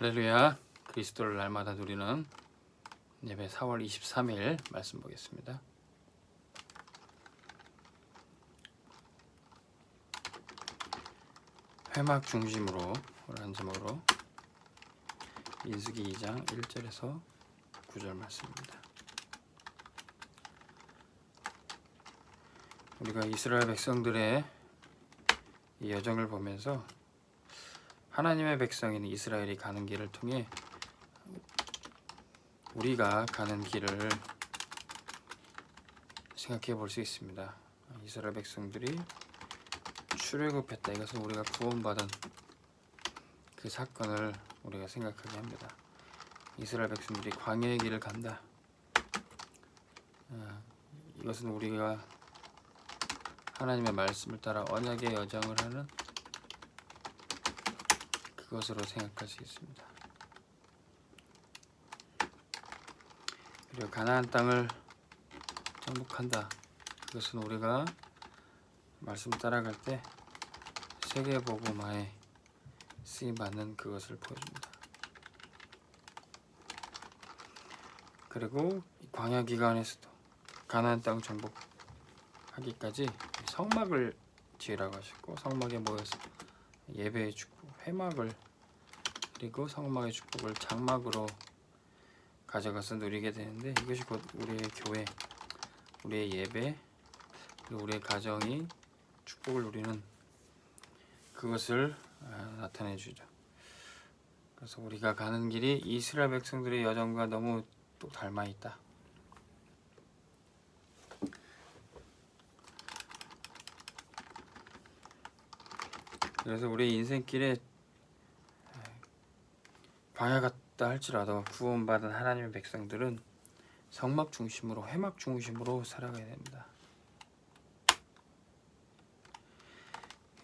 할렐루야 그리스도를 날마다 누리는 예배 4월 23일 말씀 보겠습니다. 회막 중심으로 라는 제목으로 민수기 2장 1절에서 9절 말씀입니다. 우리가 이스라엘 백성들의 이 여정을 보면서 하나님의 백성인 이스라엘이 가는 길을 통해 우리가 가는 길을 생각해 볼 수 있습니다. 이스라엘 백성들이 출애굽했다. 이것은 우리가 구원받은 그 사건을 우리가 생각하게 합니다. 이스라엘 백성들이 광야의 길을 간다. 아, 이것은 우리가 하나님의 말씀을 따라 언약의 여정을 하는 그것으로 있습니다. 그리고 가나안 땅을 정복한다. 그것은 우리가 말씀 따라갈 때 세계 복음화에 쓰임 받는 그것을 보여줍니다. 그리고 광야 기간에서도 가나안 땅 정복하기까지 성막을 지으라고 하셨고 성막에 모여서 예배의 축복, 회막을 그리고 성막의 축복을 장막으로 가져가서 누리게 되는데 이것이 곧 우리의 교회, 우리의 예배, 우리의 가정이 축복을 누리는 그것을 아, 나타내 주죠. 그래서 우리가 가는 길이 이스라엘 백성들의 여정과 너무 또 닮아 있다. 그래서 우리 인생길에 광야 같다 할지라도 구원받은 하나님의 백성들은 성막 중심으로 회막 중심으로 살아가야 됩니다.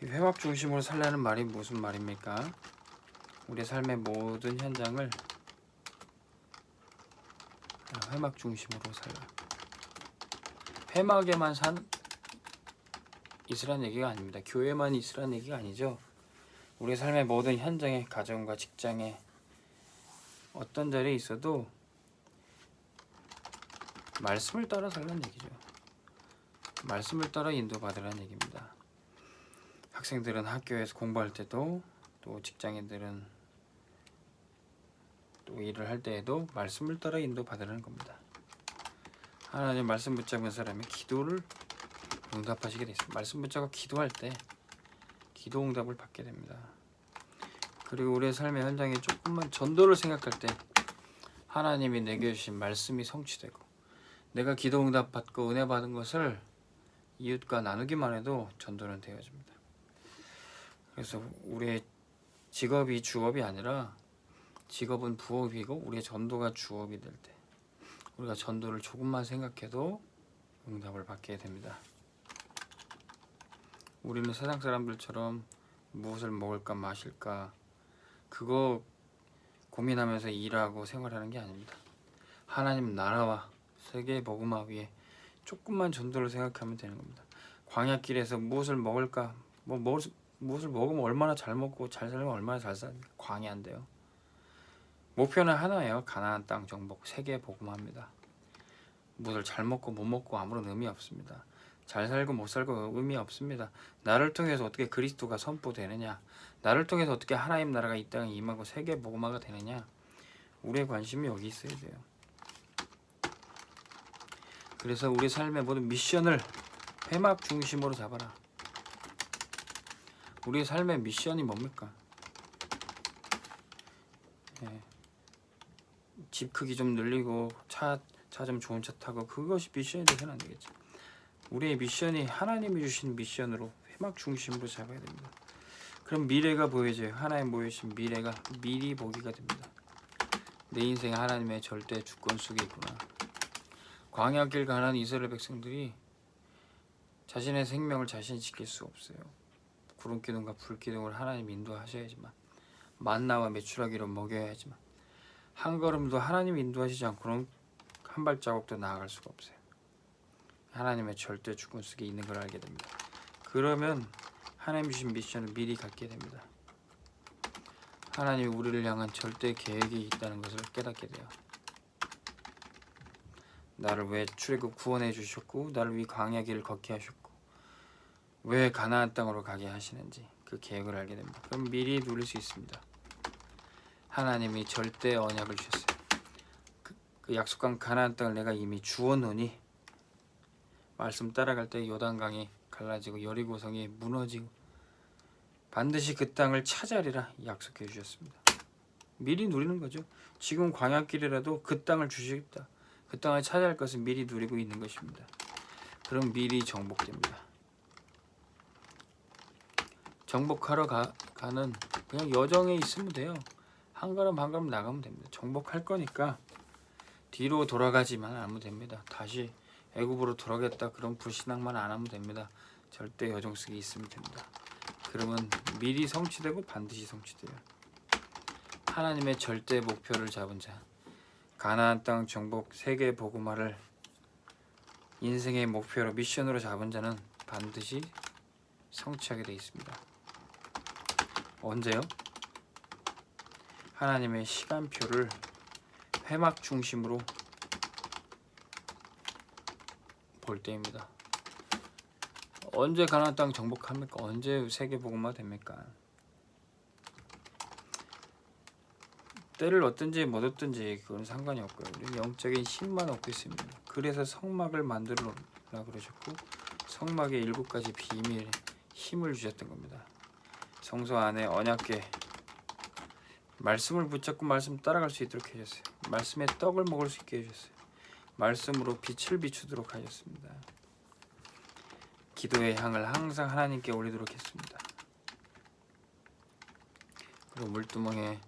이 회막 중심으로 살라는 말이 무슨 말입니까? 우리 삶의 모든 현장을 회막 중심으로 살라. 회막에만 산 있으란 얘기가 아닙니다. 교회만 있으란 얘기가 아니죠. 우리 삶의 모든 현장에 가정과 직장에 어떤 자리에 있어도 말씀을 따라 살란 얘기죠. 말씀을 따라 인도받으란 얘기입니다. 학생들은 학교에서 공부할 때도 또 직장인들은 또 일을 할 때에도 말씀을 따라 인도받으라는 겁니다. 하나님 말씀 붙잡은 사람이 기도를 응답하시게 돼 있습니다. 말씀 붙잡고 기도할 때 기도 응답을 받게 됩니다. 그리고 우리의 삶의 현장에 조금만 전도를 생각할 때 하나님이 내게 주신 말씀이 성취되고 내가 기도 응답 받고 은혜 받은 것을 이웃과 나누기만 해도 전도는 되어집니다. 그래서 우리의 직업이 주업이 아니라 직업은 부업이고 우리의 전도가 주업이 될 때 우리가 전도를 조금만 생각해도 응답을 받게 됩니다. 우리는 세상 사람들처럼 무엇을 먹을까 마실까 그거 고민하면서 일하고 생활하는 게 아닙니다. 하나님 나라와 세계 복음화 위에 조금만 전도를 생각하면 되는 겁니다. 광야길에서 무엇을 먹을까 뭐 무엇, 무엇을 먹으면 얼마나 잘 먹고 잘 살면 얼마나 잘 살까 광야인데요. 목표는 하나예요. 가나안 땅 정복 세계 복음화입니다. 무엇을 잘 먹고 못 먹고 아무런 의미 없습니다. 잘 살고 못 살고 의미 없습니다. 나를 통해서 어떻게 그리스도가 선포되느냐, 나를 통해서 어떻게 하나님 나라가 이 땅에 임하고 세계 복음화가 되느냐, 우리의 관심이 여기 있어야 돼요. 그래서 우리 삶의 모든 미션을 회막 중심으로 잡아라. 우리의 삶의 미션이 뭡니까? 예. 집 크기 좀 늘리고 차 차 좀 좋은 차 타고 그것이 미션이 되서는 안 되겠죠. 우리의 미션이 하나님이 주신 미션으로 회막 중심으로 잡아야 됩니다. 그럼 미래가 보여져요. 하나님 보여주신 미래가 미리 보기가 됩니다. 내 인생 하나님의 절대 주권 속에 있구나. 광야길 가는 이스라엘 백성들이 자신의 생명을 자신이 지킬 수 없어요. 구름 기둥과 불 기둥을 하나님 인도하셔야지만 만나와 메추라기로 먹여야 하지만 한 걸음도 하나님 인도하시지 않고는 한 발자국도 나아갈 수가 없어요. 하나님의 절대 주권 속에 있는 걸 알게 됩니다. 그러면 하나님 주신 미션을 미리 갖게 됩니다. 하나님이 우리를 향한 절대 계획이 있다는 것을 깨닫게 돼요. 나를 왜 출애굽 구원해 주셨고 나를 위 광야 길을 걷게 하셨고 왜 가나안 땅으로 가게 하시는지 그 계획을 알게 됩니다. 그럼 미리 누릴 수 있습니다. 하나님이 절대 언약을 주셨어요. 그, 그 약속한 가나안 땅을 내가 이미 주었노니 말씀 따라갈 때 요단강이 갈라지고 여리고성이 무너지고 반드시 그 땅을 차지하리라 약속해 주셨습니다. 미리 누리는 거죠. 지금 광야길이라도 그 땅을 주시겠다. 그 땅을 차지할 것을 미리 누리고 있는 것입니다. 그럼 미리 정복됩니다. 정복하러 가, 가는 그냥 여정에 있으면 돼요. 한 걸음 한 걸음 나가면 됩니다. 정복할 거니까 뒤로 돌아가지만 않으면 됩니다. 다시 애굽으로 돌아가겠다 그런 불신앙만 안 하면 됩니다. 절대 여정 속에 있으면 됩니다. 그러면 미리 성취되고 반드시 성취돼요. 하나님의 절대 목표를 잡은 자, 가나안 땅 정복 세계 복음화를 인생의 목표로 미션으로 잡은 자는 반드시 성취하게 돼 있습니다. 언제요? 하나님의 시간표를 회막 중심으로 볼 때입니다. 언제 가나안 땅 정복합니까? 언제 세계 복음화 됩니까? 때를 얻든지 못 얻든지 그건 상관이 없고요. 우리 영적인 힘만 얻고 있습니다. 그래서 성막을 만들라 그러셨고 성막의 일곱 가지 비밀 힘을 주셨던 겁니다. 성소 안에 언약궤 말씀을 붙잡고 말씀 따라갈 수 있도록 해주셨어요. 말씀의 떡을 먹을 수 있게 해주셨어요. 말씀으로 빛을 비추도록 하셨습니다. 기도의 향을 항상 하나님께 올리도록 했습니다. 그리고 물두멍에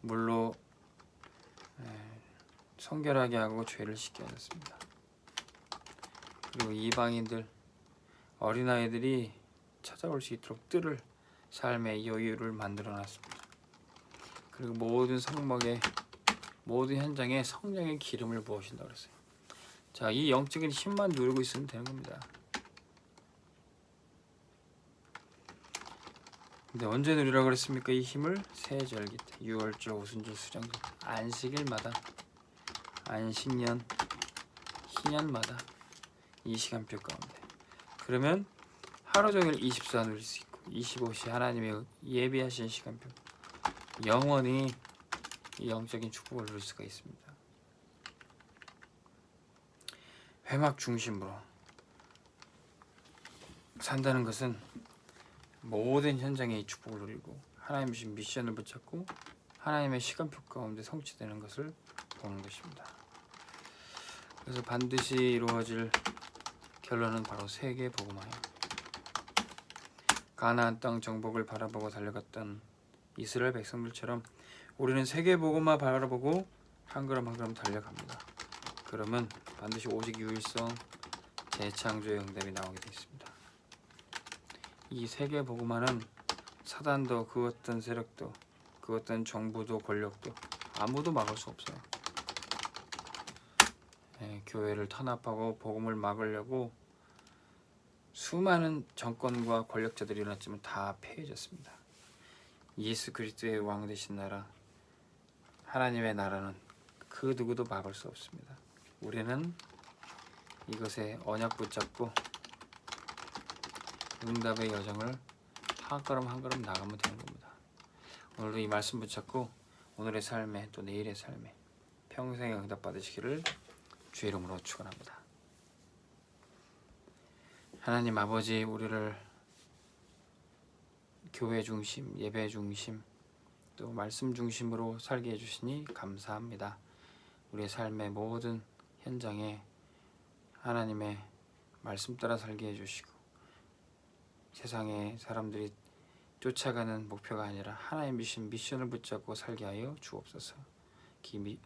물로 에, 성결하게 하고 죄를 씻게 하셨습니다. 그리고 이방인들 어린아이들이 찾아올 수 있도록 뜰을 삶의 여유를 만들어 놨습니다. 그리고 모든 성막에 모든 현장에 성령의 기름을 부으신다 그랬어요. 자, 이 영적인 힘만 누리고 있으면 되는 겁니다. 근데 언제 누리라 그랬습니까? 이 힘을 세절기 때, 유월절, 오순절, 수장절, 안식일마다, 안식년, 희년마다 이 시간표 가운데. 그러면 하루 종일 24 누릴 수 있고 25시 하나님의 예비하신 시간표 영원히 이 영적인 축복을 누릴 수가 있습니다. 회막 중심으로 산다는 것은 모든 현장에 이 축복을 누리고 하나님 주신 미션을 붙잡고 하나님의 시간표 가운데 성취되는 것을 보는 것입니다. 그래서 반드시 이루어질 결론은 바로 세계 복음화예요. 가나안 땅 정복을 바라보고 달려갔던 이스라엘 백성들처럼 우리는 세계 복음화 바라보고 한 걸음 한 걸음 달려갑니다. 그러면 반드시 오직 유일성 재창조의 응답이 나오게 되어 있습니다. 이 세계 복음화는 사단도 그 어떤 세력도 그 어떤 정부도 권력도 아무도 막을 수 없어요. 예, 교회를 탄압하고 복음을 막으려고 수많은 정권과 권력자들이 일어났지만 다 패해졌습니다. 예수 그리스도의 왕 되신 나라 하나님의 나라는 그 누구도 막을 수 없습니다. 우리는 이것에 언약 붙잡고 응답의 여정을 한 걸음 한 걸음 나가면 되는 겁니다. 오늘도 이 말씀 붙잡고 오늘의 삶에 또 내일의 삶에 평생의 응답 받으시기를 주의 이름으로 축원합니다. 하나님 아버지 우리를 교회 중심, 예배 중심, 또 말씀 중심으로 살게 해주시니 감사합니다. 우리의 삶의 모든 현장에 하나님의 말씀 따라 살게 해주시고 세상의 사람들이 쫓아가는 목표가 아니라 하나님 주신 미션을 붙잡고 살게 하여 주옵소서. 기미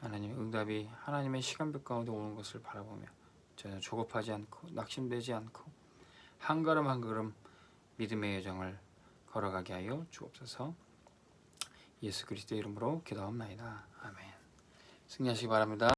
하나님 응답이 하나님의 시간표 가운데 오는 것을 바라보며 전혀 조급하지 않고 낙심되지 않고 한 걸음 한 걸음 믿음의 여정을 걸어가게 하여 주옵소서. 예수 그리스도 이름으로 기도합나이다. 아멘. 승리하시기 바랍니다.